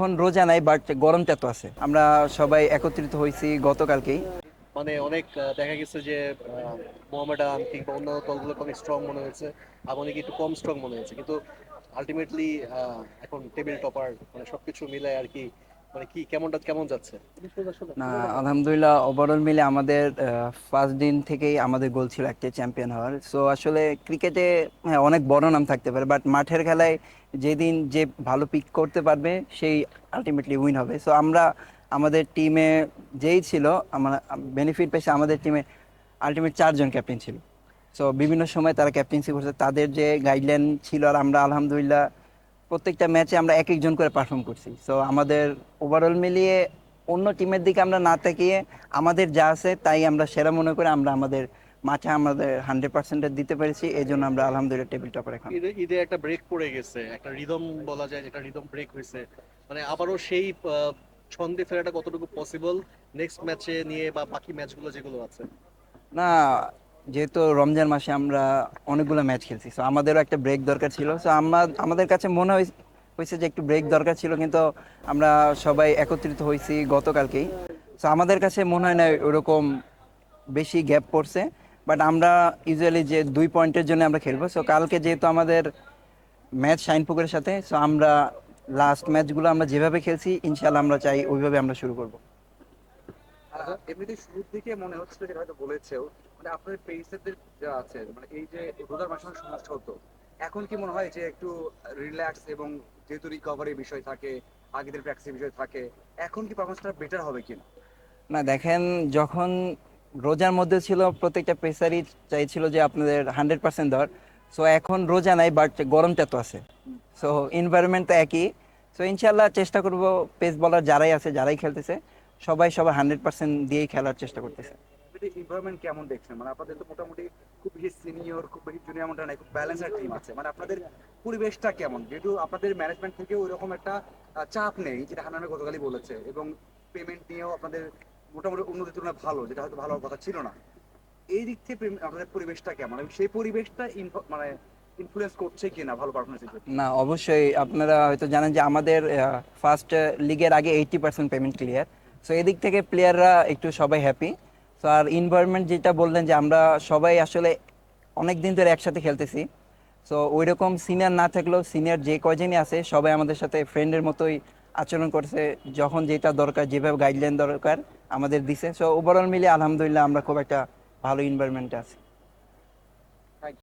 এখন রোজা নাই বাট গরমটা তো আছে। আমরা সবাই একত্রিত হয়েছি গতকালকেই। মানে অনেক দেখা গেছে যে মোহামেডান কিংবা অন্যান্য দলগুলো অনেক স্ট্রং মনে হয়েছে আর অনেকে একটু কম স্ট্রং মনে হয়েছে। কিন্তু আলটিমেটলি এখন টেবিল টপার মানে সবকিছু মিলে আর কি মানে আলহামদুলিল্লাহ ওভারঅল মিলে আমাদের ফার্স্ট দিন থেকেই আমাদের গোল ছিল একটা চ্যাম্পিয়ন হওয়ার। সো আসলে ক্রিকেটে হ্যাঁ অনেক বড় নাম থাকতে পারে বাট মাঠের খেলায় যেদিন যে ভালো পিক করতে পারবে, সেই আলটিমেটলি উইন হবে। সো আমরা আমাদের টিমে যেই ছিল, আমার বেনিফিট পেয়েছে আমাদের টিমে আলটিমেট চারজন ক্যাপ্টেন ছিল। সো বিভিন্ন সময় তারা ক্যাপ্টেন্সি করছে, তাদের যে গাইডলাইন ছিল আর আমরা আলহামদুলিল্লাহ প্রত্যেকটা ম্যাচে আমরা এক একজন করে পারফর্ম করছি। সো আমাদের ওভারঅল মিলিয়ে অন্য টিমের দিকে আমরা না তাকিয়ে আমাদের যা আছে তাই আমরা সেরা মনে করে আমরা আমাদের মাঠে আমাদের হান্ড্রেড পার্সেন্টের দিতে পেরেছি। এই জন্য আমরা আলহামদুলিল্লাহ টেবিল টপার এখন। ঈদে একটা ব্রেক পড়ে গেছে একটা রিদম বলা যায় যেটা রিদম ব্রেক হয়েছে। মানে আবারও সেই ছন্দে ফেরাটা কতটুকু পসিবল নেক্সট ম্যাচে নিয়ে বা বাকি ম্যাচগুলো যেগুলো আছে? না যেহেতু রমজান মাসে আমরা অনেকগুলো ম্যাচ খেলছি সো আমাদেরও একটা ব্রেক দরকার ছিল। সো আমরা আমাদের কাছে মনে হয় হয়েছে যে একটু ব্রেক দরকার ছিল, কিন্তু আমরা সবাই একত্রিত হয়েছি গতকালকেই। সো আমাদের কাছে মনে হয় না ওরকম বেশি গ্যাপ পড়ছে বাট আমরা ইউজুয়ালি যে দুই পয়েন্টের জন্য আমরা খেলব সো কালকে যেহেতু আমাদের ম্যাচ শাইনপুকুরের সাথে সো আমরা লাস্ট ম্যাচগুলো আমরা যেভাবে খেলছি ইনশাল্লাহ আমরা চাই ওইভাবে আমরা শুরু করব। এমনিতে শুরুর দিকে মনে হচ্ছিল যেটা হয়তো বলেছেও মানে আপনাদের পেসারদের যা আছে মানে এই যে রোজার মাসে সমস্যা হতো, এখন কি মনে হয় যে একটু রিল্যাক্স এবং যেহেতু রিকভারির বিষয় থাকে, আগেদের প্র্যাকটিসের বিষয় থাকে, এখন কি পারফরমেন্সটা বেটার হবে কিনা? না, দেখেন, যখন রোজার মধ্যে ছিল, প্রত্যেকটা পেসারই চাইছিল যে আপনাদের হান্ড্রেড পার্সেন্ট দেওয়ার। সো এখন রোজা নাই বাট গরমটা তো আছে। সো এনভায়রনমেন্ট তো একই। সো ইনশাল্লাহ চেষ্টা করব পেস বলার যারাই আছে, যারাই খেলতেছে, সবাই সবার হান্ড্রেড পার্সেন্ট দিয়েই খেলার চেষ্টা করতেছে। এনভায়রনমেন্ট কেমন দেখছেন? মানে আপনাদের তো মোটামুটি খুব বেশি সিনিয়র খুব বেশি জুনিয়র নাই, খুব টিম আছে। মানে আপনাদের পরিবেশটা কেমন? যেহেতু আপনাদের ম্যানেজমেন্ট থেকে ওই রকম একটা চাপ নেই, যেটা গতকালই বলেছে। এবং পেমেন্ট নিয়েও আপনাদের মোটামুটি তুলনায় ভালো, যেটা হয়তো ভালো কথা ছিল না। এই দিক থেকে আপনাদের পরিবেশটা কেমন? এবং সেই পরিবেশটা মানে ইনফ্লুয়েন্স করছে কিনা ভালো না, অবশ্যই আপনারা হয়তো জানেন যে আমাদের ফার্স্ট লিগের আগে eighty percent payment clear so এদিক থেকে প্লেয়াররা একটু সবাই হ্যাপি সো আর এনভায়রনমেন্ট যেটা বললেন যে আমরা সবাই আসলে অনেক দিন ধরে একসাথে খেলতেছি। সো ওই রকম সিনিয়র না থাকলেও সিনিয়র যে কজনই আছে, সবাই আমাদের সাথে ফ্রেন্ডের মতোই আচরণ করছে, যখন যেটা দরকার, যেভাবে গাইডলাইন দরকার আমাদের দিছে। সো ওভারঅল মিলে আলহামদুলিল্লাহ আমরা খুব একটা ভালো এনভায়রনমেন্টে আছি।